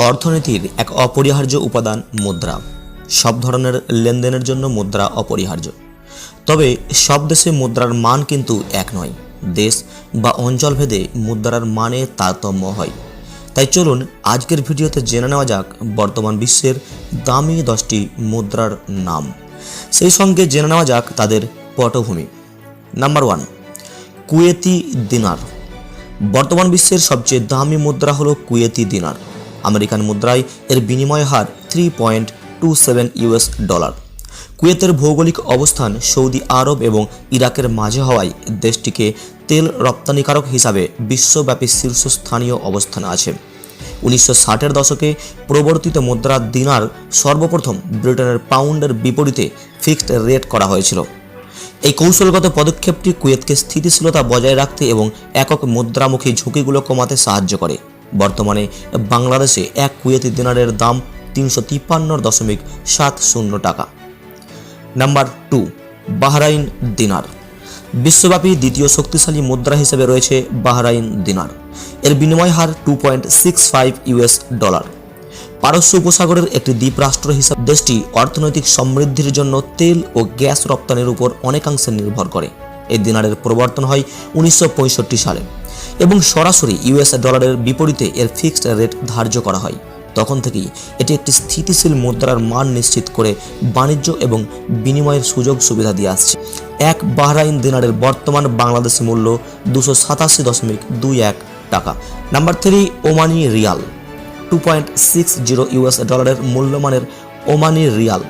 অর্থনীতির এক অপরিহার্য উপাদান মুদ্রা। সব ধরনের লেনদেনের জন্য মুদ্রা অপরিহার্য। তবে সব দেশে মুদ্রার মান কিন্তু এক নয়। দেশ বা অঞ্চলভেদে মুদ্রার মানে তারতম্য হয়। তাই চলুন আজকের ভিডিওতে জেনে নেওয়া যাক বর্তমান বিশ্বের দামি দশটি মুদ্রার নাম। সেই সঙ্গে জেনে নেওয়া যাক তাদের পটভূমি। Number one, Kuwaiti dinar. বর্তমান বিশ্বের সবচেয়ে দামি মুদ্রা হলো কুয়েতি দিনার। আমেরিকান মুদ্রায় এর বিনিময় হার three point two seven US dollar কুয়েতের ভৌগোলিক অবস্থান সৌদি আরব এবং ইরাকের মাঝে হওয়ায় দেশটিকে তেল রপ্তানিকারক হিসাবে বিশ্বব্যাপী শীর্ষস্থানীয় অবস্থান আছে। উনিশশো ষাটের দশকে প্রবর্তিত মুদ্রা দিনার সর্বপ্রথম ব্রিটেনের পাউন্ডের বিপরীতে ফিক্সড রেট করা হয়েছিল। এই কৌশলগত পদক্ষেপটি কুয়েতকে স্থিতিশীলতা বজায় রাখতে এবং একক মুদ্রামুখী ঝুঁকিগুলো কমাতে সাহায্য করে। বর্তমানে বাংলাদেশে এক কুয়েতি দিনারের দাম তিনশো তিপ্পান্ন দশমিক সাত শূন্য টাকা। Number two, Bahrain dinar. বিশ্বব্যাপী দ্বিতীয় শক্তিশালী মুদ্রা হিসেবে রয়েছে বাহরাইন দিনার। এর বিনিময় হার two point six five US dollar. পারস্য উপসাগরের একটি দ্বীপরাষ্ট্র হিসাবে দেশটি অর্থনৈতিক সমৃদ্ধির জন্য তেল ও গ্যাস রপ্তানির উপর অনেকাংশে নির্ভর করে। এই দিনারের প্রবর্তন হয় উনিশশো পঁয়ষট্টি সালে। এবং সরাসরি ইউএস ডলারের বিপরীতে এর ফিক্সড রেট ধার্য করা হয়। তখন থেকেই এটি একটি স্থিতিশীল মুদ্রার মান নিশ্চিত করে বাণিজ্য এবং বিনিময়ের সুযোগ সুবিধা দিয়ে আসছে। এক বাহরাইন দিনারের বর্তমান বাংলাদেশি মূল্য দুশো সাতাশি দশমিক দুই এক টাকা। Number three, Omani rial. Two point six zero US ডলারের মূল্যমানের ওমানি রিয়াল।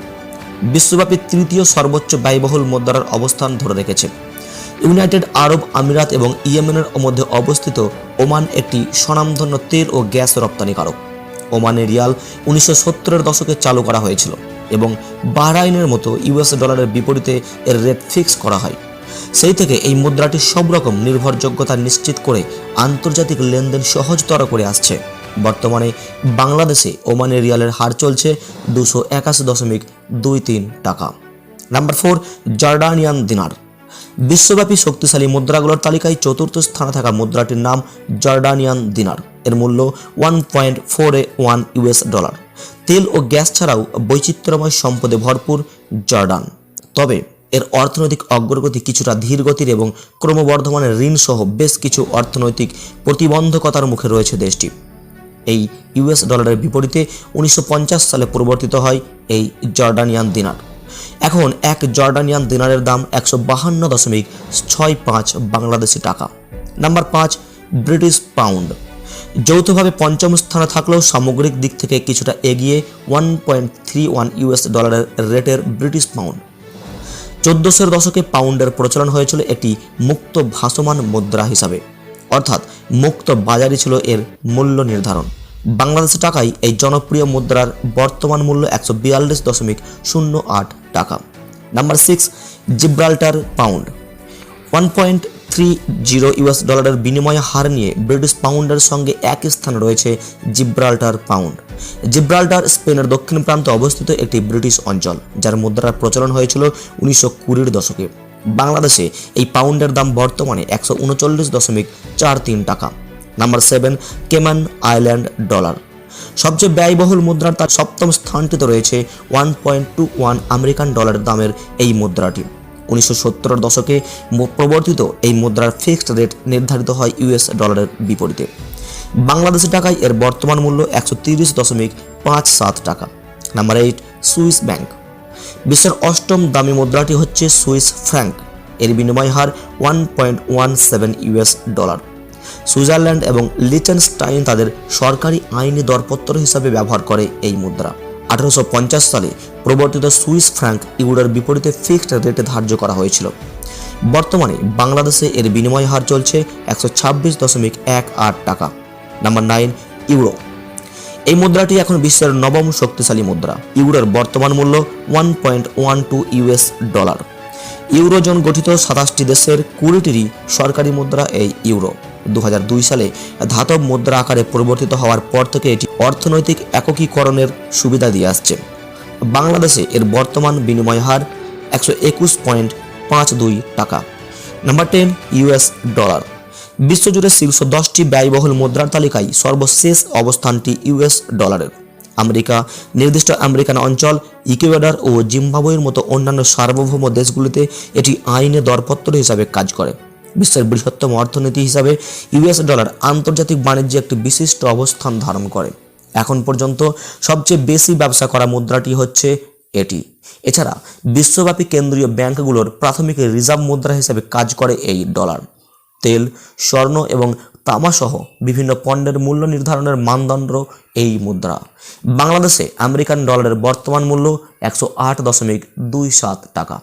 বিশ্বব্যাপী তৃতীয় সর্বোচ্চ ব্যয়বহুল মুদ্রার অবস্থান ধরে রেখেছে। ইউনাইটেড আরব আমিরাত এবং ইয়েমেনের মধ্যে অবস্থিত ওমান একটি স্বনামধন্য তেল ও গ্যাস রপ্তানিকারক। ওমানের রিয়াল উনিশশো সত্তরের দশকে চালু করা হয়েছিল এবং বাহরাইনের মতো ইউএস ডলারের বিপরীতে এর রেট ফিক্স করা হয়। সেই থেকে এই মুদ্রাটি সব রকম নির্ভরযোগ্যতা নিশ্চিত করে আন্তর্জাতিক লেনদেন সহজতর করে আসছে। বর্তমানে বাংলাদেশে ওমানের রিয়ালের হার চলছে দুশো একাশি দশমিক দুই তিন টাকা। Number four, Jordanian dinar. বিশ্বব্যাপী শক্তিশালী মুদ্রাগুলোর তালিকায় চতুর্থ স্থানে থাকা মুদ্রাটির নাম জর্ডানিয়ান দিনার। এর মূল্য ওয়ান পয়েন্ট ফোর এ ওয়ান ইউএস ডলার তেল ও গ্যাস ছাড়াও বৈচিত্র্যময় সম্পদে ভরপুর জর্ডান। তবে এর অর্থনৈতিক অগ্রগতি কিছুটা ধীরগতির এবং ক্রমবর্ধমানের ঋণ সহ বেশ কিছু অর্থনৈতিক প্রতিবন্ধকতার মুখে রয়েছে দেশটি। এই ইউএস ডলারের বিপরীতে উনিশশো পঞ্চাশ সালে প্রবর্তিত হয় এই জর্ডানিয়ান দিনার। এখন এক জর্ডানিয়ান দিনারের দাম একশো বাহান্ন দশমিক ছয় পাঁচ বাংলাদেশি টাকা। নাম্বার পাঁচ, ব্রিটিশ পাউন্ড। যৌথভাবে পঞ্চম স্থানে থাকলেও সামগ্রিক দিক থেকে কিছুটা এগিয়ে one point three one US ডলারের রেটের ব্রিটিশ পাউন্ড। চোদ্দোশোর দশকে পাউন্ডের প্রচলন হয়েছিল একটি মুক্ত ভাসমান মুদ্রা হিসাবে। অর্থাৎ মুক্ত বাজারই ছিল এর মূল্য নির্ধারণ। বাংলাদেশি টাকায় এই জনপ্রিয় মুদ্রার বর্তমান মূল্য একশো বিয়াল্লিশ দশমিক শূন্য আট টাকা। Number six Gibraltar pound one point three zero US ডলারের বিনিময় হার নিয়ে ব্রিটিশ পাউন্ডের সঙ্গে একই স্থানে রয়েছে জিব্রাল্টার পাউন্ড জিব্রাল্টার স্পেনের দক্ষিণ প্রান্তে অবস্থিত একটি ব্রিটিশ অঞ্চল, যার মুদ্রার প্রচলন হয়েছিল উনিশশো কুড়ির দশকে। বাংলাদেশে এই পাউন্ডের দাম বর্তমানে একশো উনচল্লিশ দশমিক চার তিন টাকা। Number seven, Cayman island dollar. সবচেয়ে ব্যয়বহুল মুদ্রার তার সপ্তম স্থানটিতে রয়েছে one point two one American ডলারের দামের এই মুদ্রাটি। উনিশশো সত্তরের দশকে প্রবর্তিত এই মুদ্রার ফিক্সড রেট নির্ধারিত হয় ইউএস ডলারের বিপরীতে। বাংলাদেশি টাকায় এর বর্তমান মূল্য একশো তিরিশ দশমিক পাঁচ সাত টাকা। Number eight, Swiss bank. বিশ্বের অষ্টম দামি মুদ্রাটি হচ্ছে সুইস ফ্র্যাঙ্ক। এর বিনিময় হার one point one seven US dollar. Switzerland এবং লিটেনস্টাইন তাদের সরকারি আইনি দরপত্র হিসাবে ব্যবহার করে এই মুদ্রা। আঠারোশো পঞ্চাশ সালে প্রবর্তিত সুইস ফ্র্যাঙ্ক ইউরোর বিপরীতে ফিক্সড রেটে ধার্য করা হয়েছিল। বর্তমানে বাংলাদেশে এর বিনিময় হার চলছে একশো ছাব্বিশ দশমিক এক আট টাকা। Number nine, euro. এই মুদ্রাটি এখন বিশ্বের নবম শক্তিশালী মুদ্রা। ইউরোর বর্তমান মূল্য one point one two US dollar. Eurozone গঠিত সাতাশটি দেশের কুড়িটিরই সরকারি মুদ্রা এই ইউরো। দু হাজার দুই সালে ধাতব মুদ্রা আকারে পরিবর্তিত হওয়ার পর থেকে এটি অর্থনৈতিক একীকরণের সুবিধা দিয়ে আসছে। বাংলাদেশে এর বর্তমান বিনিময় হার একশো একুশ পয়েন্ট পাঁচ দুই টাকা। Number ten US dollar. বিশ্বজুড়ে শীর্ষ দশটি ব্যয়বহুল মুদ্রার তালিকায় সর্বশেষ অবস্থানটি ইউএস ডলারের। আমেরিকা, নির্দিষ্ট আমেরিকান অঞ্চল, ইকুয়েডর ও জিম্বাবুয়ের মতো অন্যান্য সার্বভৌম দেশগুলিতে এটি আইনে দরপত্র হিসাবে কাজ করে। বিশ্বের বৃহত্তম অর্থনীতি হিসাবে ইউএস ডলার আন্তর্জাতিক বাণিজ্যে একটি বিশিষ্ট অবস্থান ধারণ করে। এখন পর্যন্ত সবচেয়ে বেশি ব্যবসা করা মুদ্রাটি হচ্ছে এটি। এছাড়া বিশ্বব্যাপী কেন্দ্রীয় ব্যাংকগুলোর প্রাথমিক রিজার্ভ মুদ্রা হিসেবে কাজ করে এই ডলার। তেল, স্বর্ণ এবং তামাসহ বিভিন্ন পণ্যের মূল্য নির্ধারণের মানদণ্ড এই মুদ্রা। বাংলাদেশে আমেরিকান ডলারের বর্তমান মূল্য একশো আট দশমিক দুই সাত টাকা।